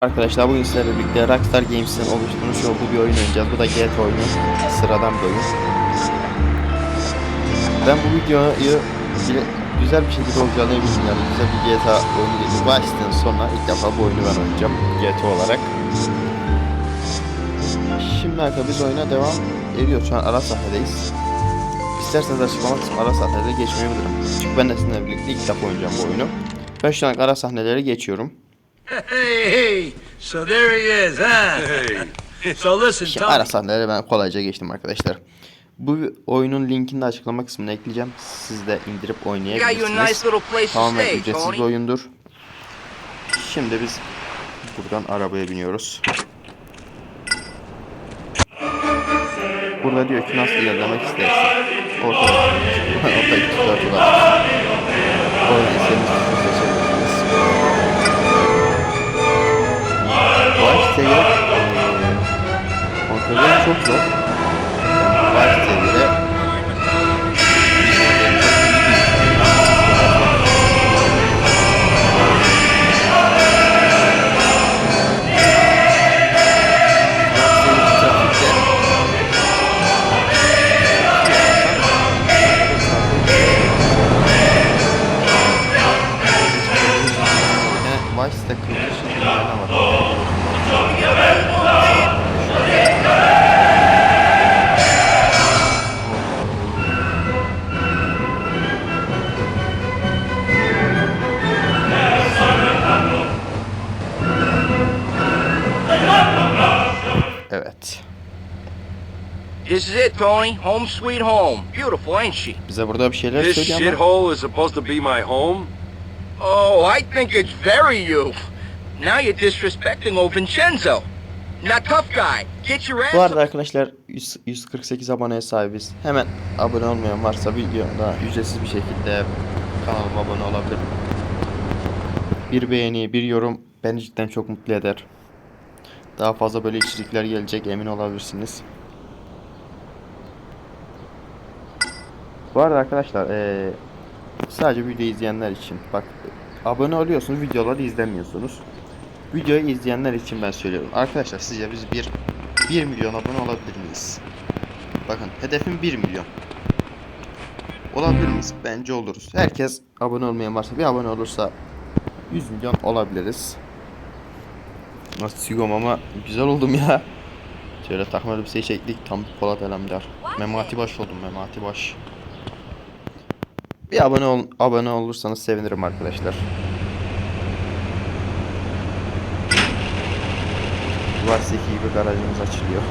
Arkadaşlar bugün sizlerle birlikte Rockstar Games'in oluşturmuş olduğu bir oyun oynayacağız. Bu da GTA oyunu. Sıradan bir oyun. Ben bu videoyu güzel bir şekilde olacağını eminim yani. Güzel bir GTA oyunu değil. Vice City'den sonra ilk defa bu oyunu ben oynayacağım. GTA olarak. Şimdi arkadaşlar biz oyuna devam ediyoruz. Şu an ara sahnedeyiz. İsterseniz açıklama kısmı ara sahneleri geçmeyi bilirim. Çünkü ben de sizinle birlikte ilk defa oynayacağım bu oyunu. Ben şu an ara sahneleri geçiyorum. Hey, hey, so there he is, huh? Hey. so listen, Şimdi Tommy. ara sahneleri ben kolayca geçtim arkadaşlar. Bu oyunun linkini de açıklama kısmına ekleyeceğim. Siz de indirip oynayabilirsiniz. Tamamen ücretsiz bir oyundur. Şimdi biz buradan arabaya biniyoruz. Burada diyor ki nasıl ilerlemek istersin. Orta orta iki dört var. Oradan istediğiniz seçebilirsiniz. City kırmızı ışık yanına var. Evet. This is it, Tony. Home sweet home. Beautiful, ain't she? Bize burada bir şeyler This söylüyor ama shithole is supposed to be my home? Oh, I think it's very you. Now you're disrespecting old Vincenzo. Now, tough guy, get your ass Bu arada arkadaşlar 100 148 aboneye sahibiz. Hemen abone olmayan varsa videoda ücretsiz bir şekilde kanalıma abone olabilir. Bir beğeni, bir yorum beni cidden çok mutlu eder. Daha fazla böyle içerikler gelecek emin olabilirsiniz. Bu arada arkadaşlar eee, sadece video izleyenler için bak abone oluyorsunuz videoları izlemiyorsunuz. Videoyu izleyenler için ben söylüyorum. Arkadaşlar sizce biz bir 1 milyon abone olabilir miyiz? Bakın hedefim 1 milyon. Olabilir miyiz? Bence oluruz. Herkes abone olmayan varsa bir abone olursa 100 milyon olabiliriz. Nasıl sigom ama güzel oldum ya. Şöyle takma elbiseyi çektik tam Polat Alemdar. Memati Baş oldum Memati Baş. Bir abone ol abone olursanız sevinirim arkadaşlar. Varsiki gibi garajımız açılıyor.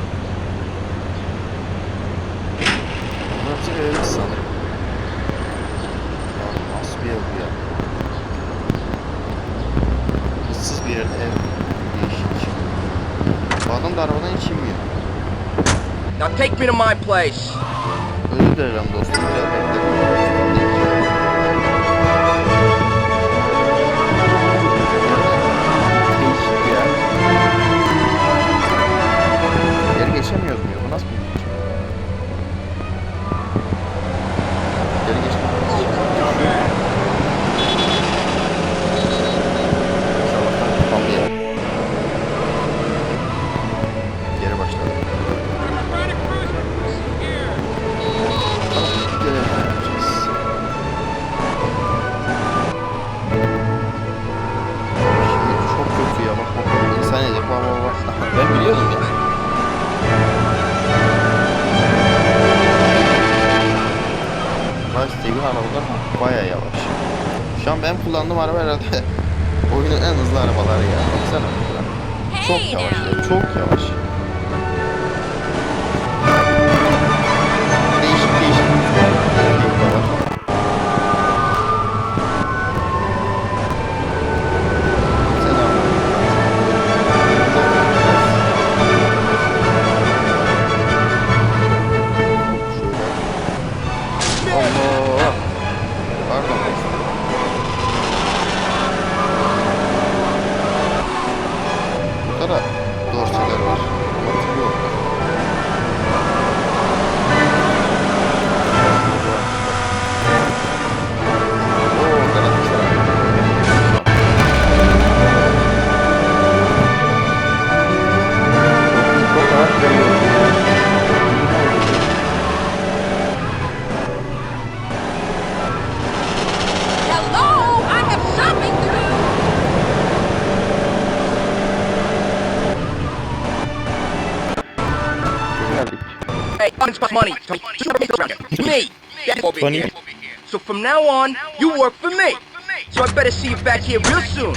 Ev sanırım. Ya nasıl bir ev bu ya? Issız bir yerde ev. Değişik. Bu adam da arabadan hiç inmiyor. Now take me to my place. Özür dilerim dostum. Biraz bekle. Kullandığım araba herhalde oyunun en hızlı arabaları ya. Baksana. Çok yavaş ya, çok yavaş. Hey, it's my money. Tony. Me. That's over Tony. here. So from now on, you work for me. So I better see you back here real soon.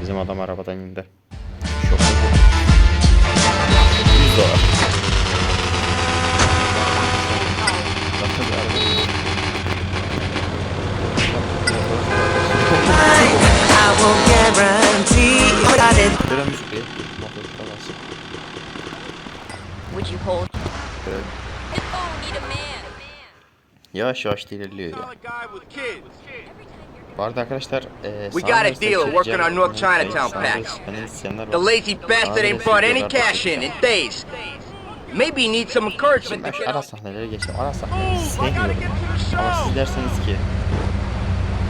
Bizim adam arabadan indi. Şok. 100 dolar. Başka bir araba. I won't guarantee that it Böyle müzik değil. Motorda basıp. Would you hold? Need man. Yavaş yavaş ilerliyor ya. Bu arada arkadaşlar e, We got a deal working our North Chinatown. The lazy bastard ain't brought any cash in in days. Maybe he needs some encouragement Ben şu ara sahneleri geçiyorum. Ara sahneleri sevmiyorum. Ama siz derseniz ki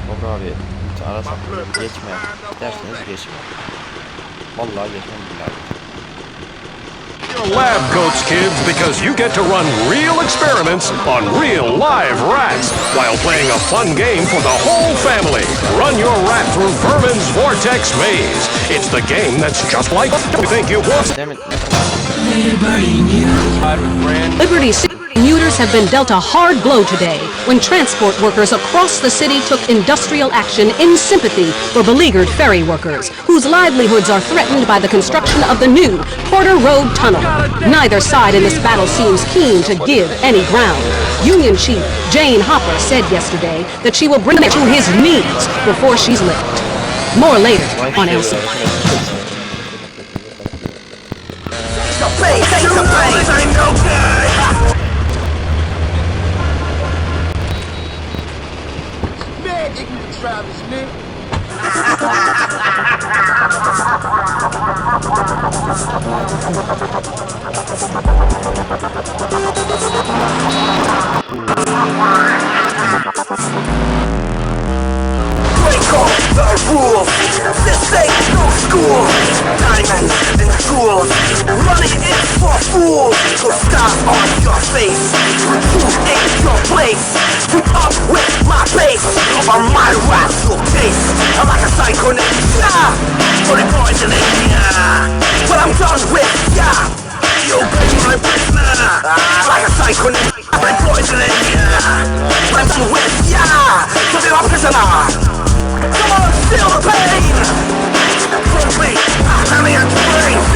Baba abi lütfen ara sahneleri geçme derseniz geçme. Vallahi geçmem billahi. Your lab coats, kids, because you get to run real experiments on real live rats while playing a fun game for the whole family. Run your rat through Vermin's Vortex Maze. It's the game that's just like you think you want. Demin Liberty City commuters have been dealt a hard blow today when transport workers across the city took industrial action in sympathy for beleaguered ferry workers whose livelihoods are threatened by the construction of the new Porter Road Tunnel. Neither side in this battle seems keen to give any ground. Union Chief Jane Hopper said yesterday that she will bring him to his knees before she's licked. More later on LC. Travis Smith. break all the rules. This ain't no school. Diamonds in schools. Running is for fools. So stop on your face. Truth ain't your place. Keep up with my pace. Or my rap will taste. I'm like a psycho ninja. Putting poison in ya. When I'm done with ya. You'll my prisoner. Like a psycho ninja. Putting poison in ya. When I'm done with ya. You'll be my prisoner.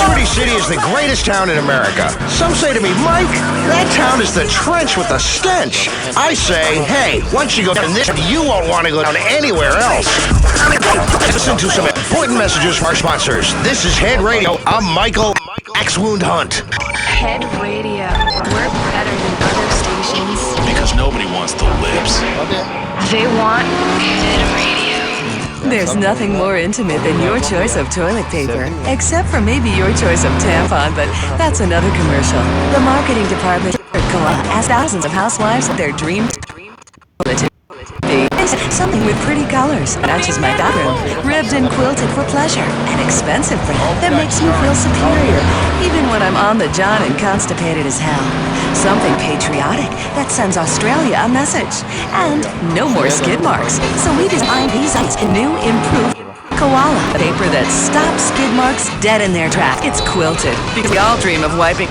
Liberty City is the greatest town in America. Some say to me, Mike, that town is the trench with the stench. I say, hey, once you go down this, you won't want to go down anywhere else. Listen to some important messages from our sponsors. This is Head Radio. I'm Michael Axe Wound Hunt. Head Radio. We're better than other stations. Because nobody wants the lips. They want Head Radio. There's nothing more intimate than your choice of toilet paper, except for maybe your choice of tampon, but that's another commercial. The marketing department at Koala asked thousands of housewives their dream toilet be. They said Something with pretty colors, matches my bathroom, ribbed and quilted for pleasure, and expensively that makes me feel superior, even when I'm on the john and constipated as hell. Something patriotic that sends Australia a message. And no more skid marks. So we designed these in new, improved Koala paper that stops skid marks dead in their tracks. It's quilted because we all dream of wiping.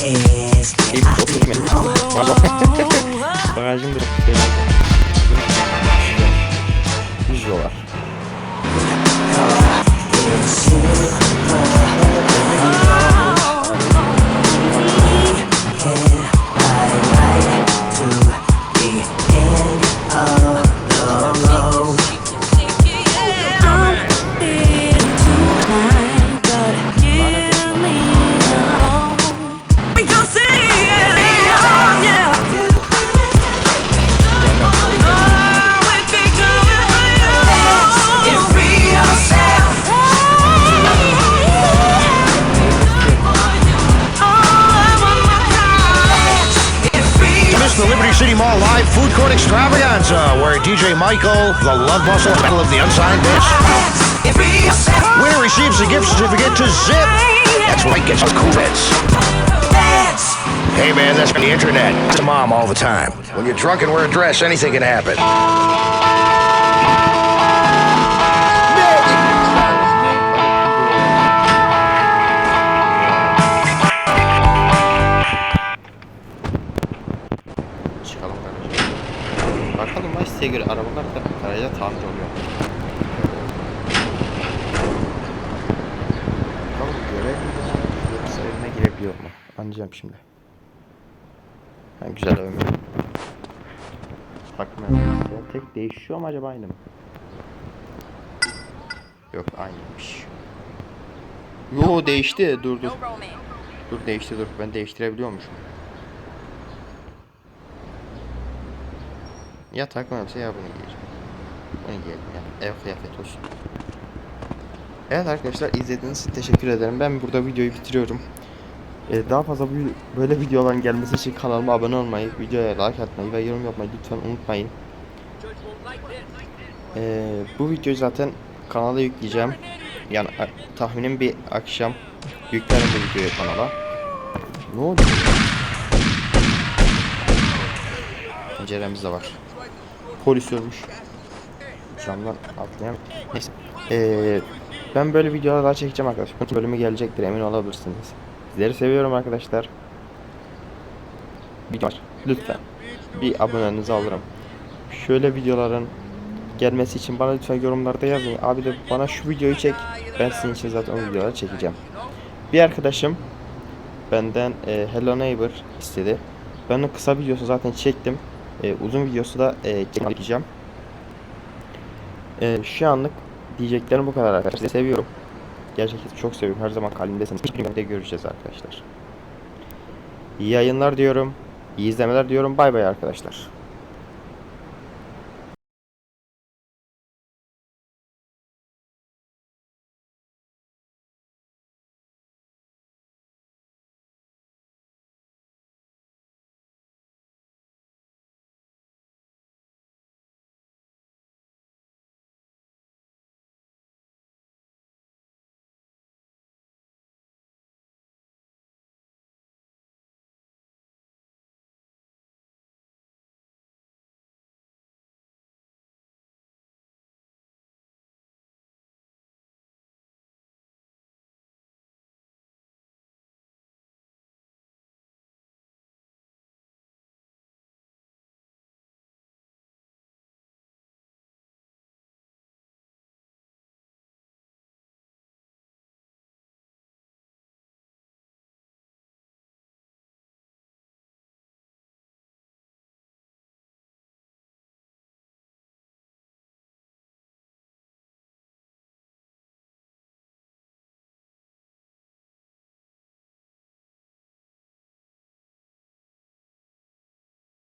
Gitmedi. Bagajım bir Receives a gift certificate to Zip. That's why right, gets us cool bits. Hey man, that's the internet. To mom all the time. When you're drunk and wear a dress, anything can happen. Çıkalım garaja. Bakalım oluyor. Girebiliyor mu? Anlayacağım şimdi. Ha, güzel evim. Takma. Tek değişiyor mu acaba aynı mı? Yok aynıymış. Yo değişti. Dur dur. Dur değişti dur. Ben değiştirebiliyormuşum. Ya takma elbise ya bunu giyeceğim. Bunu giyelim ya. Ev kıyafet olsun. Evet arkadaşlar izlediğiniz için teşekkür ederim. Ben burada videoyu bitiriyorum. Ee, daha fazla bu- böyle videoların gelmesi için kanalıma abone olmayı, videoya like atmayı ve yorum yapmayı lütfen unutmayın. Ee, bu videoyu zaten kanala yükleyeceğim. Yani a- tahminim bir akşam yüklerim bu videoyu kanala. Ne oldu? Penceremiz de var. Polis ölmüş. Camdan atlayan. Neyse. Ee, ben böyle videolar daha çekeceğim arkadaşlar. Bölümü gelecektir emin olabilirsiniz. Sizleri seviyorum arkadaşlar. Bir var. Lütfen. Bir abonenizi alırım. Şöyle videoların gelmesi için bana lütfen yorumlarda yazın. Abi de bana şu videoyu çek. Ben sizin için zaten o videoları çekeceğim. Bir arkadaşım benden e, Hello Neighbor istedi. Ben onun kısa videosu zaten çektim. E, uzun videosu da e, çekeceğim. E, şu anlık diyeceklerim bu kadar arkadaşlar. Sizi seviyorum. Gerçekten çok seviyorum. Her zaman kalbimdesiniz. Hiçbir günde görüşeceğiz arkadaşlar. İyi yayınlar diyorum. İyi izlemeler diyorum. Bay bay arkadaşlar.